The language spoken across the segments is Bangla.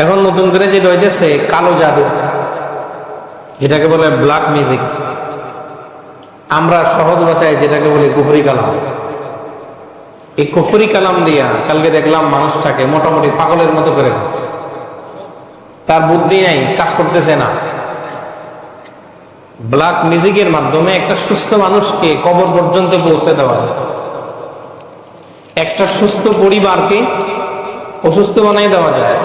এখন নতুন করে যে রয়েছে কালো জাদু, যেটাকে বলে ব্ল্যাক মিউজিক আমরা সহজ ভাষায় যেটাকে বলি কুফরি কালাম। এই কুফরি কালাম দিয়া কালকে দেখলাম মানুষটাকে মোটামুটি পাগলের মতো করে খাচ্ছে। তার বুদ্ধি নাই, কাজ করতেছে না। ব্ল্যাক মিউজিকের মাধ্যমে একটা সুস্থ মানুষকে কবর পর্যন্ত পৌঁছে দেওয়া যায়। একটা সুস্থ পরিবারকে অসুস্থ বানাই দেওয়া যায়।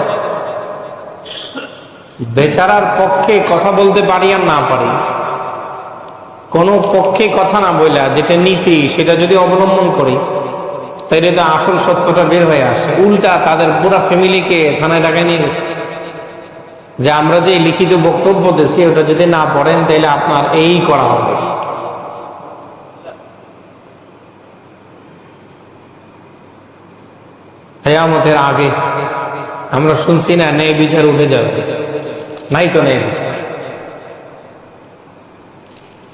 বেচারার পক্ষে কথা বলতে পারি আর না পারি। কোনো পক্ষে কথা না বইলা যেটা নীতি, সেটা যদি অবলম্বন করি, তাইলে তো আসল সত্যটা বের হয়ে আসে। উল্টা তাদের পুরা ফ্যামিলিকে থানায় ডাকায় নিয়ে গেছে। যে আমরা যে লিখিত বক্তব্য দিচ্ছি ওটা যদি না পড়েন তাহলে আপনার এই করা হবে। কেয়ামতের আগে আমরা শুনছি না, ন্যায় বিচার উঠে যাবে। নাই তো বিচার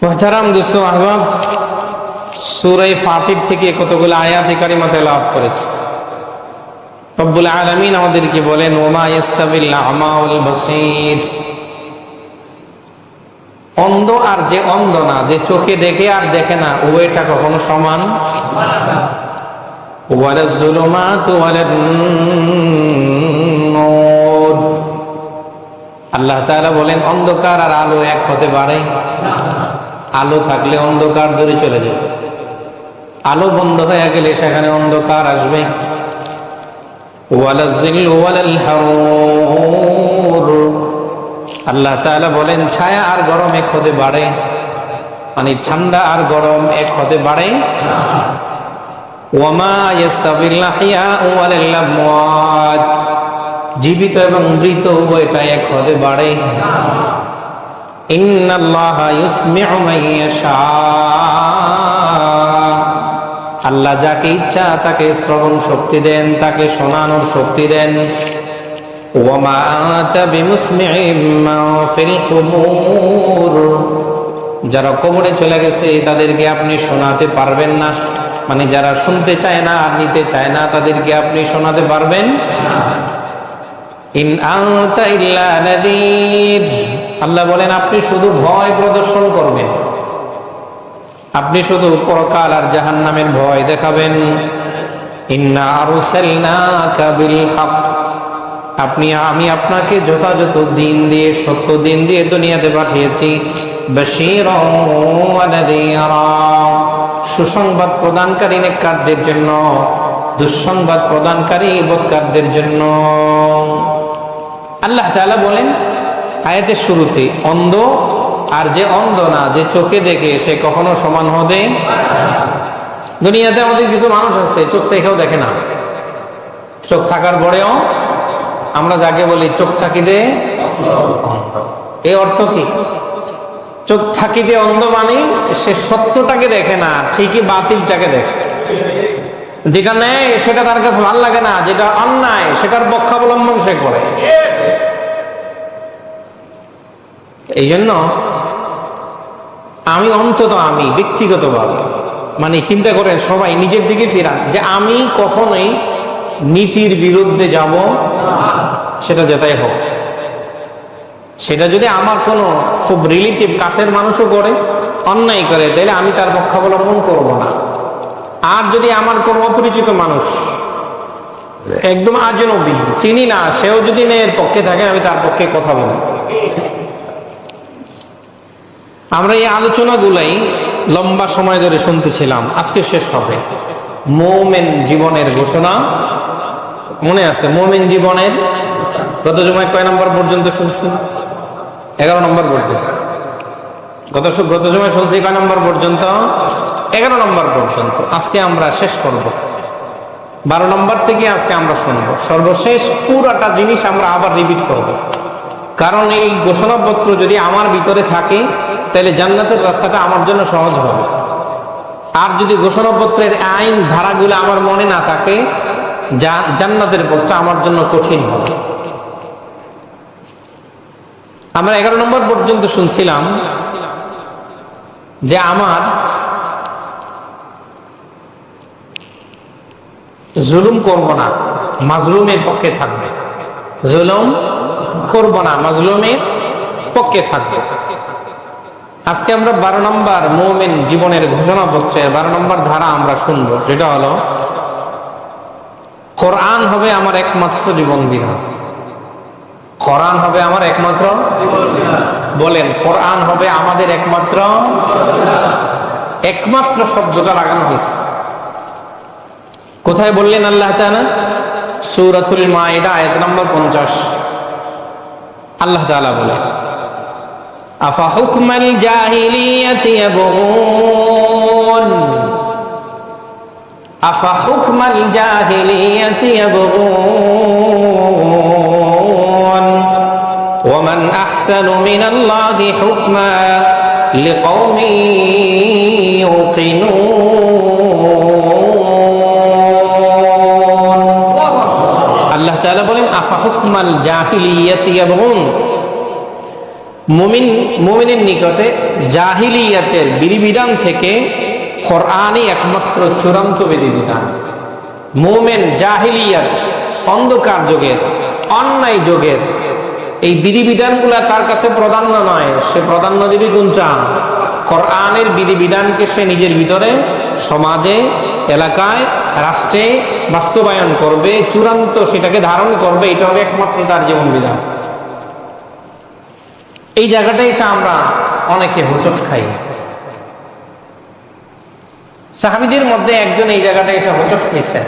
মোহতারাম দোস্ত আহবাব ফাতির থেকে কতগুলো আয়াতি কারিমা তেলাওয়াত করেছে? রব্বুল আলামিন আমাদেরকে বলেন, ওমা ইয়াস্তাবিল আমা ওয়াল বসীর। অন্ধ আর যে অন্ধ না, যে চোখে দেখে আর দেখে না ও কখনো সমান? ওয়ালা নূর আল্লাহ তাআলা বলেন, অন্ধকার আর আলো এক হতে পারে। আলো থাকলে অন্ধকার দূরে চলে যাবে। আলো বন্ধ হয়ে গেলে সেখানে অন্ধকার আসবে। আল্লাহ তাআলা বলেন, ছায়া আর গরম এক হতে বাড়ে মানে ঠান্ডা আর গরম এক হতে বাড়ে ওয়ামা ইয়াস্তাবিল লাহিয়া ওয়ালাল আমওয়াত জীবিত এবং মৃত উভয়টা এক হতে বাড়ে। আল্লাহ যাকে ইচ্ছা তাকে শ্রবণ শক্তি দেন, তাকে শোনানোর শক্তি দেন। যারা কবরে চলে গেছে, তাদেরকে আপনি শোনাতে পারবেন না। মানে যারা শুনতে চায় না আর নিতে চায় না, তাদেরকে আপনি শোনাতে পারবেন আল্লাহ বলেন, আপনি শুধু ভয় প্রদর্শন করবেন। আপনি শুধু পরকাল আর জাহান নামের ভয় দেখাবেন। আপনি, আমি আপনাকে যথাযথ দিন দিয়ে, সত্য দিন দিয়ে দুনিয়াতে পাঠিয়েছি। সুসংবাদ প্রদানকারী নেককারদের জন্য, দুঃসংবাদ প্রদানকারী বদকারদের জন্য। আল্লাহ তাআলা বলেন, আয়াতের শুরুতে, অন্ধ আর যে অন্ধ না, যে চোখে দেখে সে কখনো সমান হবে দুনিয়াতে আমাদের কিছু মানুষ আছে, চোখ দেখেও দেখে না। চোখ থাকার পরেও আমরা যাকে বলি, চোখ থাকিতে এই অর্থ কি? চোখ থাকিতে অন্ধ মানে সে সত্যটাকে দেখে না, ঠিকই বাতিলটাকে দেখে। যেটা নেয় সেটা তার কাছে ভালো লাগে না, যেটা অন্যায়, সেটার পক্ষাবলম্বন সে করে। এই জন্য আমি অন্তত আমি, ব্যক্তিগতভাবে মানে চিন্তা করেন সবাই নিজের দিকে ফিরান যে আমি কখনোই নীতির বিরুদ্ধে যাব সেটা যেটাই হোক। সেটা যদি আমার কোনো খুব রিলেটিভ কাছের মানুষও করে, অন্যায় করে তাহলে আমি তার পক্ষাবলম্বন করব না। আর যদি আমার কোনো অপরিচিত মানুষ, একদম আজনবী চিনি না, সেও যদি ন্যায়ের পক্ষে থাকে, আমি তার পক্ষে কথা বলব। আমরা এই আলোচনাগুলাই লম্বা সময় ধরে শুনতেছিলাম, আজকে শেষ হবে। মোমেন জীবনের ঘোষণা, মনে আছে? মোমেন জীবনের, গত সময় কয় নম্বর পর্যন্ত শুনছি এগারো নম্বর পর্যন্ত। গত গত সময় শুনছি কয় নম্বর পর্যন্ত? এগারো নম্বর পর্যন্ত। আজকে আমরা শেষ করব। বারো নম্বর থেকে আজকে আমরা শুনব। সর্বশেষ পুরাটা জিনিস আমরা আবার রিপিট করব। কারণ এই ঘোষণাপত্র যদি আমার ভিতরে থাকে, তাহলে জান্নাতের রাস্তাটা আমার জন্য সহজ হবে। আর যদি ঘোষণাপত্রের আইন ধারাগুলো আমার মনে না থাকে জান্নাতের পথটা আমার জন্য কঠিন হবে। আমরা এগারো নম্বর পর্যন্ত শুনছিলাম যে আমার জুলুম করব না, মাজলুমের পক্ষে থাকবে। জুলুম করব না, মাজলুমের পক্ষে থাকবে। আজকে আমরা বারো নম্বর মোমেন জীবনের ঘোষণা ঘোষণাপত্রের বারো নম্বর ধারা আমরা শুনব সেটা হলো, কোরআন হবে আমার একমাত্র জীবন বিধান কোরআন হবে আমার একমাত্র বলেন, কোরআন হবে আমাদের একমাত্র একমাত্র শব্দটা লাগানো হয়েছে। কোথায় বললেন আল্লাহ তাআলা সূরাতুল মাইদা আয়াত নম্বর 50 আল্লাহ তাআলা বলে আফা হুকমাল জাহিলিয়াতি ইয়াবগুন আফা হুকমাল জাহিলিয়াতি ইয়াবগুন ومن أحسن من الله حكما لقوم يوقنون বলেন জাহিলিয়াতি মুমিন, মুমিনের নিকটে জাহিলিয়াতের বিধিবিধান থেকে কোরআনই একমাত্র চূড়ান্ত বিধিবিধান। মুমেন জাহিলিয়াত, অন্ধকার যুগের, অন্যায় যুগের, এই বিধিবিধানগুলা তার কাছে প্রাধান্য নয়, সে প্রাধান্য দিবি গুঞ্চা কোরআনের বিধিবিধানকে সে নিজের ভিতরে, সমাজে, এলাকায় রাষ্ট্রে বাস্তবায়ন করবে, চূড়ান্ত সেটাকে ধারণ করবে, এটা হবে একমাত্র তার জীবন বিধান এই জায়গাটাই এসে আমরা অনেকে হোচট খাই। সাহাবিদের মধ্যে একজন এই জায়গাটা এসে হোচট খেয়েছেন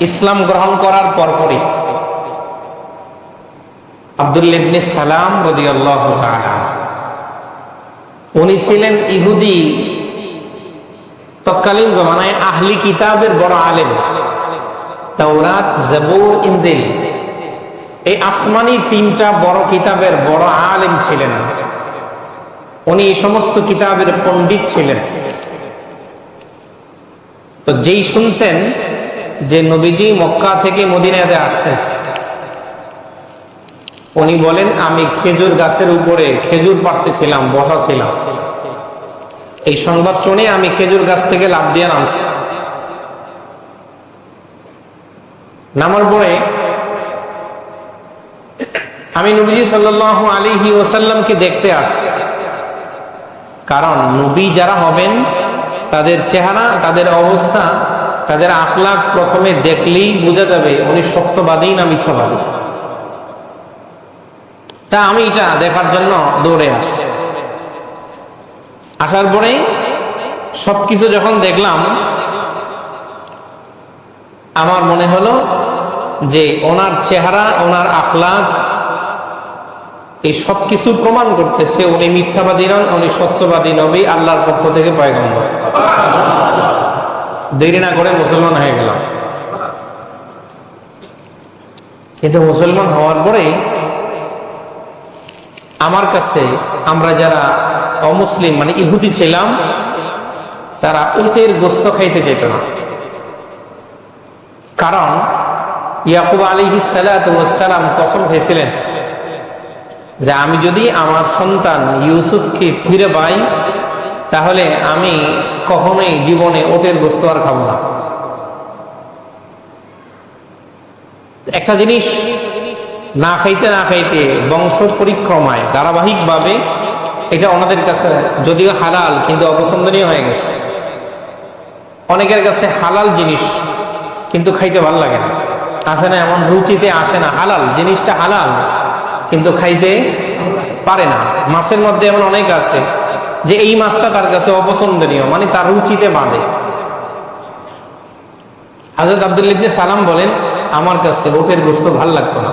ইসলাম গ্রহণ করার পরপরই। আব্দুল্লিবনে সালাম রদি উনি ছিলেন ইহুদি তৎকালীন জমানায় আহলি কিতাবের বড় আলেম। তাওরাত এই আসমানি তিনটা বড় কিতাবের বড় আলেম ছিলেন। উনি এই সমস্ত কিতাবের পণ্ডিত ছিলেন। তো যেই শুনছেন যে নবীজি মক্কা থেকে মদিনাতে আসছেন, উনি বলেন, আমি খেজুর গাছের উপরে খেজুর পাড়তেছিলাম বসা ছিলাম এই সংবাদ শুনে আমি খেজুর গাছ থেকে লাভ দিয়ে নামছি। নামার পরে আমি নবীজি সাল্লাহ আলিহি ওসাল্লামকে দেখতে আসছি। কারণ নবী যারা হবেন, তাদের চেহারা, তাদের অবস্থা, তাদের আখলাখ প্রথমে দেখলেই বোঝা যাবে উনি সত্যবাদী না মিথ্যাবাদী। তা আমি এটা দেখার জন্য দৌড়ে আসছি। আসার পরে সবকিছু যখন দেখলাম, আমার মনে হলো যে ওনার চেহারা, ওনার আখলাক, এই সব কিছু প্রমাণ করতেছে উনি মিথ্যাবাদী নন, উনি সত্যবাদী নবী, আল্লাহর পক্ষ থেকে পয়গম্বর। দেরি না করে মুসলমান হয়ে গেলাম। কিন্তু মুসলমান হওয়ার পরে আমার কাছে আমরা যারা অমুসলিম মানে ইহুদি ছিলাম, তারা উটের গোস্ত খাইতে যেত। না কারণ ইয়াকুব আলী সালাম কসম খেয়েছিলেন যে আমি যদি আমার সন্তান ইউসুফকে ফিরে পাই, তাহলে আমি কখনোই জীবনে ওটের গোস্ত আর খাব না। একটা জিনিস না খাইতে না খাইতে বংশ পরিক্রমায় ধারাবাহিকভাবে এটা ওনাদের কাছে যদিও হালাল, কিন্তু অপছন্দনীয় হয়ে গেছে। অনেকের কাছে হালাল জিনিস কিন্তু খাইতে ভালো লাগে না। আসে না, এমন রুচিতে আসে না। হালাল, জিনিসটা হালাল, কিন্তু খাইতে পারে না। মাছের মধ্যে এমন অনেক আছে যে এই মাছটা তার কাছে অপছন্দনীয় মানে তার রুচিতে বাঁধে। হাজরত আব্দুল্লিবনে সালাম বলেন, আমার কাছে ওটের গোস্ত ভালো লাগতো না।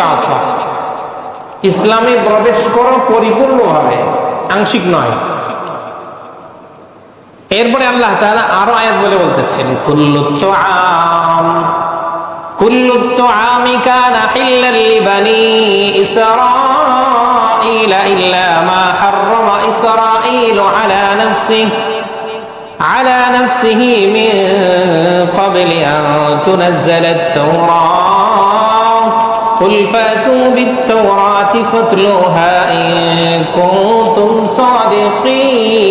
কাফা ইসলামে প্রবেশ করো পরিপূর্ণভাবে আংশিক নয় এরপরে আল্লাহ তাআলা আরো আয়াত বলে বলতেছেন কুল্লু আম كل الطعام كان حلا لبني إسرائيل إلا ما حرم إسرائيل على نفسه على نفسه من قبل أن تنزل التوراة قل فأتوا بالتوراة فاتلوها إن كنتم صادقين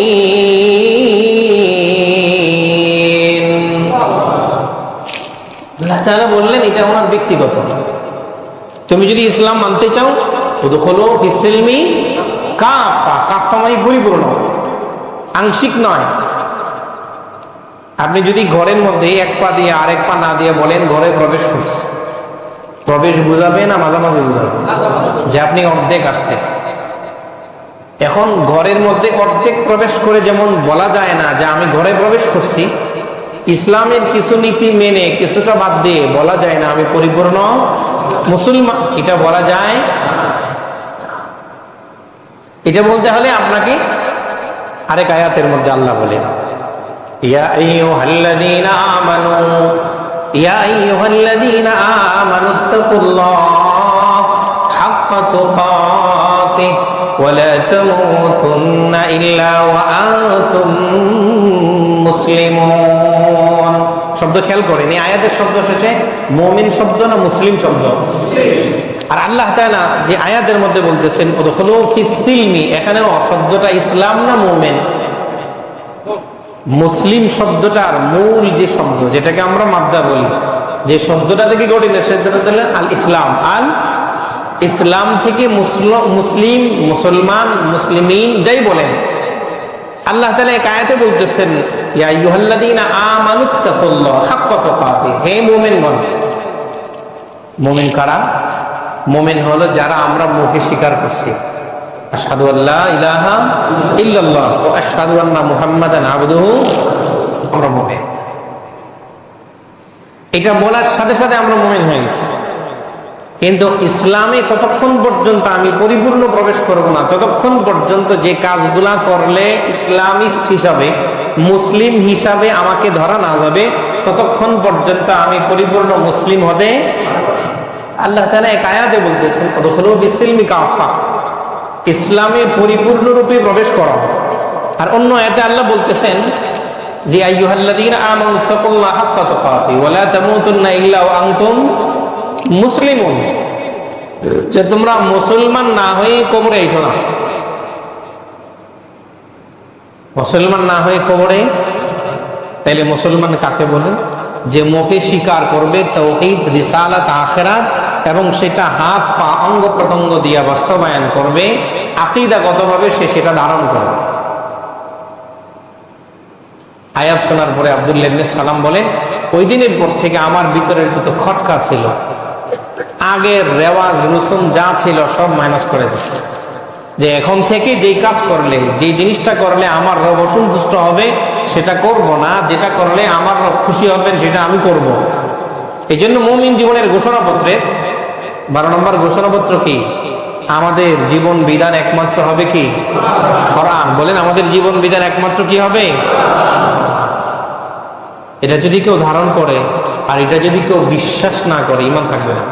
আল্লাহ তাআলা বললেন এটা আমার ব্যক্তিগত তুমি যদি ইসলাম মানতে চাও উদখলো ফিসিলমি কাফা কাফা মানে পরিপূর্ণ আংশিক নয় আপনি যদি ঘরের মধ্যে এক পা দিয়ে আরেক পা না দিয়ে বলেন ঘরে প্রবেশ করছে প্রবেশ বুঝাবে না মাঝামাঝি বুঝাবে? যে আপনি অর্ধেক আসছেন এখন ঘরের মধ্যে অর্ধেক প্রবেশ করে যেমন বলা যায় না যে আমি ঘরে প্রবেশ করছি, ইসলামের কিছু নীতি মেনে কিছুটা বাদ দিয়ে বলা যায় না আমি পরিপূর্ণ মুসলমান। এটা বলা যায় এটা বলতে হলে আপনাকে আরেক আয়াতের মধ্যে আল্লাহ বলেন, ইয়া আমানু শব্দ খেয়াল করেন, এই আয়াতের শব্দ শেষে মুমিন শব্দ না মুসলিম শব্দ? আর আল্লাহ যে আয়াতের মধ্যে বলতেছেন ওদখলু এখানেও শব্দটা ইসলাম না মুমিন? মুসলিম শব্দটার মূল যে শব্দ, যেটাকে আমরা মাদ্দা বলি, যে শব্দটা থেকে গঠিত, সেটা আল ইসলাম আল ইসলাম থেকে মুসল- মুসলিম, মুসলমান, মুসলিমিন, যাই বলেন। আল্লাহ তাআলা এক বলতেছেন হে মুমিন কারা? মুমিন হলো যারা আমরা মুখে স্বীকার করছি। আশহাদু আল্লাহ ইলাহা ইল্লাল্লাহ ও আশহাদু আন্না মুহাম্মাদান আবদুহু আমরা মুমিন। এটা বলার সাথে সাথে আমরা মুমিন হয়ে গেছি। কিন্তু ইসলামে ততক্ষণ পর্যন্ত আমি পরিপূর্ণ প্রবেশ করব না। ততক্ষণ পর্যন্ত যে কাজগুলা করলে ইসলামিস্ট হিসাবে, মুসলিম হিসাবে আমাকে ধরা না যাবে, ততক্ষণ পর্যন্ত আমি পরিপূর্ণ মুসলিম হতে আল্লাহ তাআলা এক আয়াতে বলতেছেন ওদখলু বিসিলমি কাফা ইসলামে পরিপূর্ণরূপে প্রবেশ করো। আর অন্য আয়াতে আল্লাহ বলতেছেন যে, আইয়ুহাল্লাযীনা যে, তোমরা মুসলমান না হয়ে কবরে এসো না। মুসলমান না হয়ে কবরে? তাইলে মুসলমান কাকে বলে? যে মুখে স্বীকার করবে তৌহিদ, রিসালাত, আখেরাত এবং সেটা হাত পা অঙ্গ প্রত্যঙ্গ দিয়ে বাস্তবায়ন করবে। আকিদাগতভাবে সে সেটা ধারণ করবে আয়াত শোনার পরে আব্দুল্লাহ সালাম বলে, ওই দিনের পর থেকে আমার ভিতরের যত খটকা ছিল, আগের রেওয়াজ রুসুম যা ছিল সব মাইনাস করে দিচ্ছে যে এখন থেকে যেই কাজ করলে যে জিনিসটা করলে আমার রব অসন্তুষ্ট হবে, সেটা করব না। যেটা করলে আমার রব খুশি হবেন, সেটা আমি করব। এই জন্য মমিন জীবনের ঘোষণাপত্রে, বারো নম্বর ঘোষণাপত্র কি? আমাদের জীবন বিধান একমাত্র হবে কি? কোরআন। বলেন, আমাদের জীবন বিধান একমাত্র কি হবে? এটা যদি কেউ ধারণ করে, আর এটা যদি কেউ বিশ্বাস না করে, ইমান থাকবে না।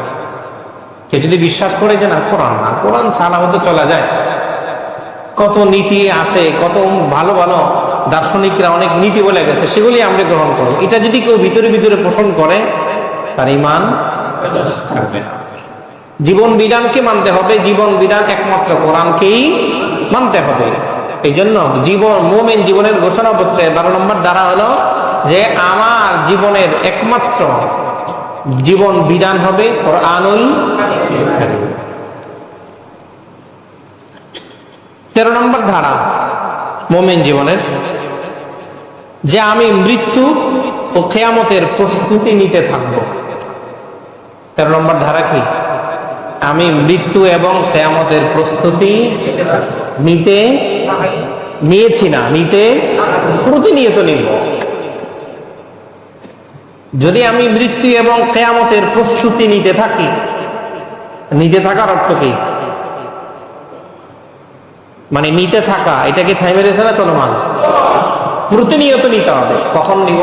কেউ যদি বিশ্বাস করে যে না, কোরআন না, কোরআন ছাড়া হতে চলা যায়। কত নীতি আছে, কত ভালো ভালো দার্শনিকরা অনেক নীতি বলে গেছে, সেগুলি আমরা গ্রহণ করো এটা যদি কেউ ভিতরে ভিতরে পোষণ করে, তার ইমান থাকবে না। জীবন বিধানকে মানতে হবে, জীবন বিধান একমাত্র কোরআনকেই মানতে হবে। এই জন্য জীবন, মোমেন জীবনের ঘোষণাপত্রে বারো নম্বর দ্বারা হলো যে আমার জীবনের একমাত্র জীবন বিধান হবে কোরআনুল তেরো নম্বর ধারা, মোমেন জীবনের যে আমি মৃত্যু ও খেয়ামতের প্রস্তুতি নিতে থাকব। তেরো নম্বর ধারা কি? আমি মৃত্যু এবং কেয়ামতের প্রস্তুতি নিতে নিয়েছি না, নিতে প্রতিনিয়ত নিব। যদি আমি মৃত্যু এবং কেয়ামতের প্রস্তুতি নিতে থাকি, নিতে থাকার অর্থ কি? মানে নিতে থাকা এটাকে থাইমে রয়েছে না চলমান? প্রতিনিয়ত নিতে হবে। কখন নিব?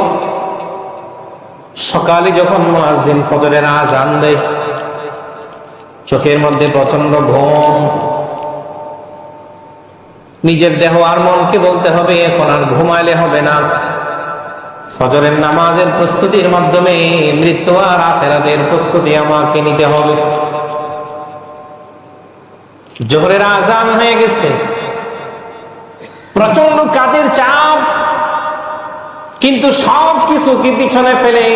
সকালে যখন মুয়াজ্জিন ফজরের আজান দেয় চোখের মধ্যে প্রচণ্ড ঘুম। নিজের দেহ আর মনকে বলতে হবে, এখন আর ঘুমাইলে হবে না। ফজরের নামাজের প্রস্তুতির মাধ্যমে মৃত্যু আর আখেরাতের প্রস্তুতি আমাকে নিতে হবে। জোহরের আজান হয়ে গেছে। প্রচণ্ড কাজের চাপ, কিন্তু সব কিছুকে পিছনে ফেলে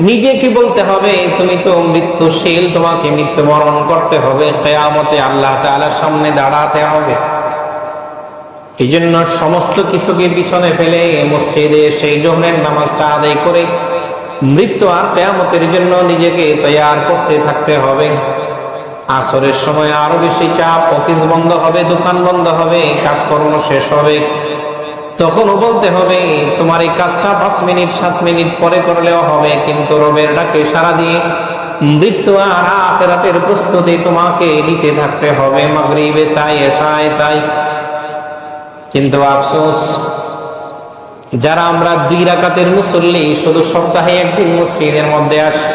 নিজেকে বলতে হবে? তুমি তো মৃত্যুশীল, তোমাকে মৃত্যুবরণ করতে হবে। কেয়ামতে আল্লাহ তাআলার সামনে দাঁড়াতে হবে। এই জন্য সমস্ত কিছুকে পিছনে ফেলে মসজিদে সেই জোহরের নামাজটা আদায় করে মৃত্যু আর কেয়ামতের জন্য নিজেকে তৈয়ার করতে থাকতে হবে। আসরের সময় আরও বেশি চাপ, অফিস বন্ধ হবে, দোকান বন্ধ হবে, কাজকর্ম শেষ হবে। তখনও বলতে হবে, তোমার এই কাজটা পাঁচ মিনিট, সাত মিনিট পরে করলেও হবে, কিন্তু রবের ডাকে সারা দিয়ে মৃত্যু আর আখেরাতের প্রস্তুতি তোমাকে নিতে থাকতে হবে, মাগরিবে তাই এসায় তাই। কিন্তু আফসোস, যারা আমরা দুই রাকাতের মুসল্লি, শুধু সপ্তাহে একদিন মসজিদের মধ্যে আসি।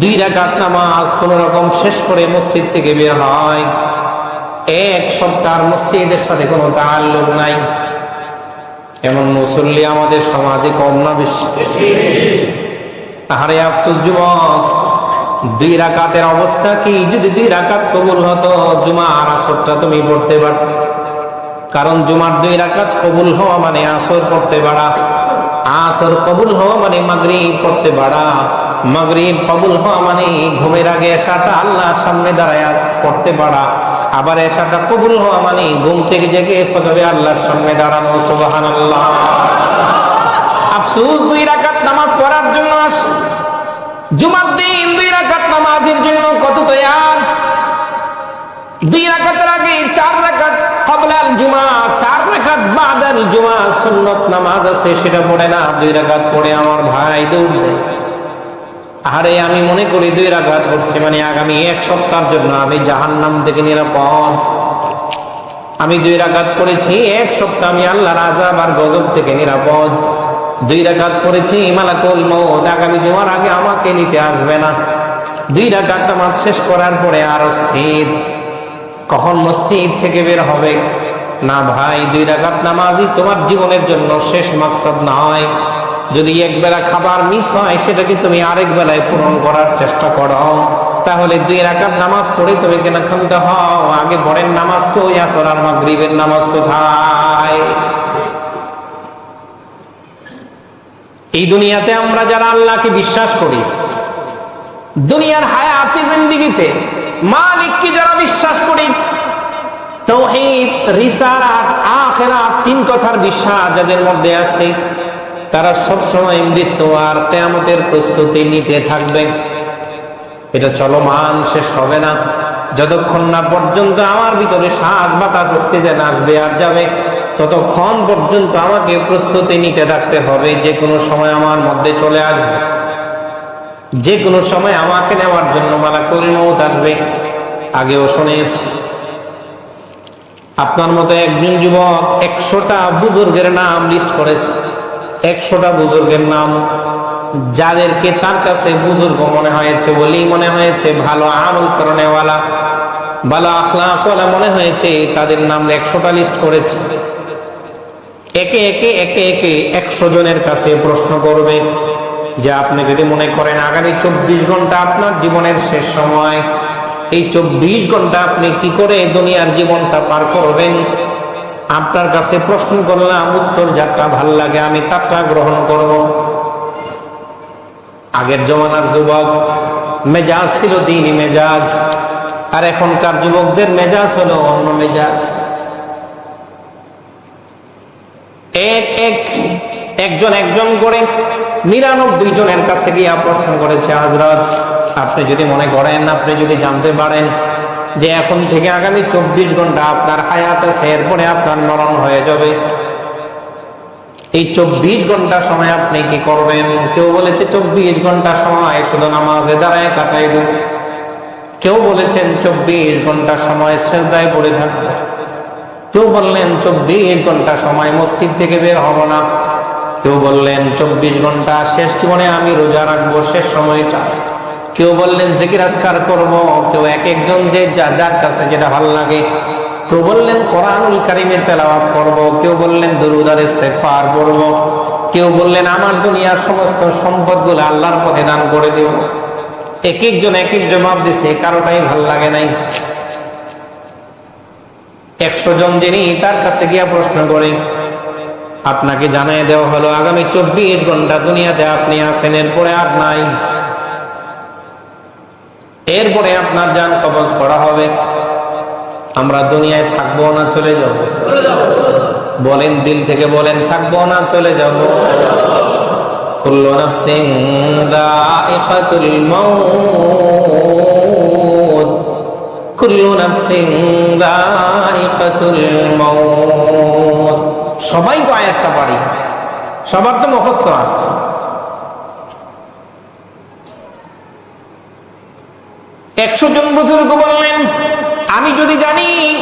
দুই রাকাত নামাজ কোন রকম শেষ করে মসজিদ থেকে বের হয়। এক সপ্তাহ মসজিদের সাথে কোনো তাল্লুক নাই। এমন মুসল্লি আমাদের সমাজে কম না বেশি? আফসোস যুবক, দুই রাকাতের অবস্থা কি? যদি দুই রাকাত কবুল হতো জুমা আর আসরটা তুমি পড়তে পারত। কারণ জুমার দুই রাকাত কবুল হওয়া মানে আসর পড়তে পারা আসর কবুল হওয়া মানে মাগরিব পড়তে পারা মাগরিব কবুল হওয়া মানে ঘুমের আগে এসাটা আল্লাহর সামনে দাঁড়ায় পড়তে পারা আবার এসাটা কবুল হওয়া মানে ঘুম থেকে জেগে ফজরে আল্লাহর সামনে দাঁড়ানো, সুবহানাল্লাহ। আফসোস, দুই রাকাত নামাজ পড়ার জন্য আস। জুমার দিন, দুই রাকাত নামাজের জন্য কত তৈয়ার। দুই রাকাতের আগে চার রাকাত কবলাল জুমা, চার রাকাত বাদাল জুমা, সুন্নত নামাজ আছে, সেটা পড়ে না। দুই রাকাত পড়ে আমার ভাই দৌড় দেয়। আরে আমি মনে করি দুই রাকাত পড়ছি মানে আগামী এক সপ্তাহের জন্য আমি জাহান্নাম থেকে নিরাপদ। আমি দুই রাকাত পড়েছি, এক সপ্তাহ আমি আল্লাহর আজাব আর গজব থেকে নিরাপদ। দুই রাকাত পড়েছি, মালাকুল মৌত আগামী জুমার আগে আমাকে নিতে আসবে না। দুই রাকাত নামাজ শেষ করার পরে আর স্থির কখন মসজিদ থেকে বের হবে? না ভাই, দুই রাকাত নামাজই তোমার জীবনের জন্য শেষ মাকসাদ নয়। যদি এক বেলা খাবার মিস হয় সেটাকে তুমি আরেক বেলায় পূরণ করার চেষ্টা করো? তাহলে দুই রাকাত নামাজ পড়ে তুমি কেন ক্ষান্ত হও? আগে বড়ের নামাজ কই? আসর আর মাগরিবের নামাজ কোথায়? এই দুনিয়াতে আমরা যারা আল্লাহকে বিশ্বাস করি, দুনিয়ার হায়াতি জিন্দিগিতে মালিককে যারা বিশ্বাস করি, তৌহিদ, রিসালাত, আখিরাত, তিন কথার বিশ্বাস যাদের মধ্যে আছে তারা সব সময় মৃত্যু আর কেয়ামতের প্রস্তুতি নিতে থাকবে। এটা চলমান, শেষ হবে না। যতক্ষণ না পর্যন্ত আমার ভিতরে শ্বাস বাতাস অক্সিজেন আসবে আর যাবে, ততক্ষণ পর্যন্ত আমাকে প্রস্তুতি নিতে থাকতে হবে। যে কোনো সময় আমার মধ্যে চলে আসবে। যে কোনো সময় আমাকে নেওয়ার জন্য মালাকুল মৌত আসবে। আগেও শুনেছি। আপনার মতো একজন যুবক একশোটা বুজুর্গের নাম লিস্ট করেছে। একশোটা বুজুর্গের নাম। যাদেরকে তার কাছে বুজুর্গ মনে হয়েছে বলেই মনে হয়েছে, ভালো আমল করণেওয়ালা ভালো আখলাকওয়ালা মনে হয়েছে, তাদের নাম একশোটা লিস্ট করেছে। একে একে একে একে একশো জনের কাছে প্রশ্ন করবে যে, আপনি যদি মনে করেন আগামী চব্বিশ ঘণ্টা আপনার জীবনের শেষ সময়, এই চব্বিশ ঘণ্টা আপনি কি করে দুনিয়ার জীবনটা পার করবেন? আপনার কাছে প্রশ্ন করলাম, উত্তর যারটা ভালো লাগে, আমি তারটা গ্রহণ করব। আগের জমানার যুবক, মেজাজ ছিল দিনই মেজাজ। আর এখনকার যুবকদের মেজাজ হলো অন্য মেজাজ। এক এক, একজন একজন করে নিরানব্বই জনের কাছে গিয়ে প্রশ্ন করেছে, হাজরত, আপনি যদি মনে করেন, আপনি যদি জানতে পারেন যে এখন থেকে আগামী চব্বিশ ঘণ্টা আপনার হায়াত আছে এরপরে আপনার মরণ হয়ে যাবে। এই চব্বিশ ঘণ্টা সময় আপনি কি করবেন? কেউ বলেছে চব্বিশ ঘণ্টা সময় শুধু নামাজে দাঁড়ায় কাটাই দেব। কেউ বলেছেন চব্বিশ ঘণ্টা সময় শেষদায় পড়ে থাকবে। কেউ বললেন চব্বিশ ঘণ্টা সময় মসজিদ থেকে বের হব না। কেউ বললেন চব্বিশ ঘণ্টা শেষ জীবনে আমি রোজা রাখব, শেষ সময়টা। কেউ বললেন, জিকির আজকার করব। কেউ এক একজন যে যা- যার কাছে যেটা ভালো লাগে। কেউ বললেন, কোরআনুল কারিমের তেলাওয়াত করব। কেউ বললেন দরুদার ইস্তেগফার করব কেউ বললেন, আমার দুনিয়ার সমস্ত সম্পদগুলো আল্লাহর পথে দান করে দেব। এক একজন এক এক জবাব দিছে কারোটাই ভালো লাগে নাই। একশো জন যিনি তার কাছে গিয়া প্রশ্ন করে, আপনাকে জানাই দেওয়া হলো, আগামী চব্বিশ ঘণ্টা দুনিয়াতে আপনি আছেন, এরপরে আর নাই। এরপরে আপনার যান কবজ করা হবে। আমরা দুনিয়ায় থাকব না, চলে যাব। বলেন, দিল থেকে বলেন, থাকব না, চলে যাব। সবাই তো আয়াতটা পারি। সবার তো মুখস্থ আছে। একশো জন বুজুর্গ বললেন, আমি যদি জানি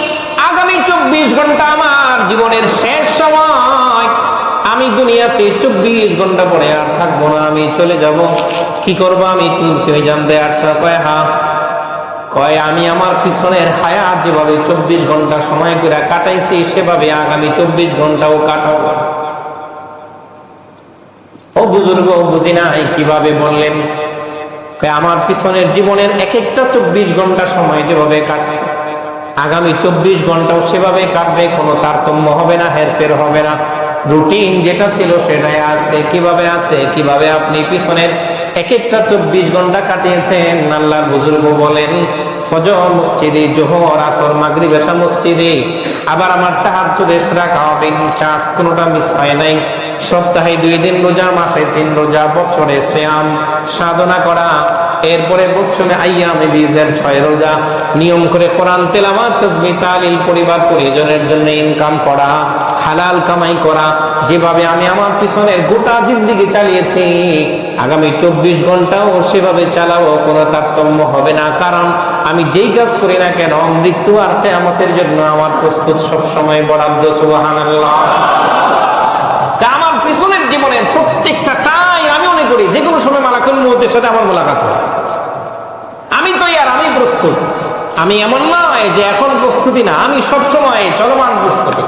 আগামী চব্বিশ ঘণ্টা আমার জীবনের শেষ সময়, আমি দুনিয়াতে চব্বিশ ঘণ্টা পরে আর থাকব না, আমি চলে যাব। কি করব আমি? তুমি- জানতে আসছো, কয়, হা, কয়, আমি আমার পিছনের হায়াত যেভাবে চব্বিশ ঘণ্টা সময় করে কাটাইছি, সেভাবে আগামী চব্বিশ ঘন্টাও কাটাবো ও বুজুর্গ, বুঝি নাই কীভাবে বললেন আমার পিছনের জীবনের এক একটা চব্বিশ ঘণ্টা সময় যেভাবে কাটছে, আগামী চব্বিশ ঘন্টাও সেভাবে কাটবে, কোনো তারতম্য হবে না, হেরফের হবে না। রুটিন যেটা ছিল সেটাই আছে, কীভাবে আছে, কীভাবে আপনি পিছনের এক একটা চব্বিশ ঘণ্টা কাটিয়েছেন। আল্লাহর বুজুর্গ বলেন, ফজর মসজিদে, জোহর, আসর, মাগরিব এশা মসজিদে আবার আমার তাহাজ্জুদ রাখা হবে চার্জ কোনোটা মিস হয় নাই। সপ্তাহে দুই দিন রোজা, মাসে তিন রোজা, বছরে শ্যাম সাধনা করা, এরপরে বৎসরে আইয়ামে বীজের ছয় রোজা, নিয়ম করে কোরআন তেলামাত তালিল, পরিবার, পরিজনের জন্য ইনকাম করা। হালাল কামাই করা, যেভাবে আমি আমার পিছনে গোটা জিন্দিগি চালিয়েছি, আগামী চব্বিশ ঘন্টাও সেভাবে চালাবো, কোনো তারতম্য হবে না। কারণ আমি যেই কাজ করি না কেন, মৃত্যু আর কেয়ামতের জন্য আমার প্রস্তুত সবসময় বরাদ্দ, সুবহানাল্লাহ। তা আমার পিছনের জীবনের প্রত্যেকটা টাই আমি মনে করি, যে কোনো সময় মালাকুল মুহূর্তের সাথে আমার মোলাকাত হয়। আমি তো আর আমি প্রস্তুত। আমি এমন নয় যে এখন প্রস্তুতি না, আমি সবসময় চলমান প্রস্তুতি।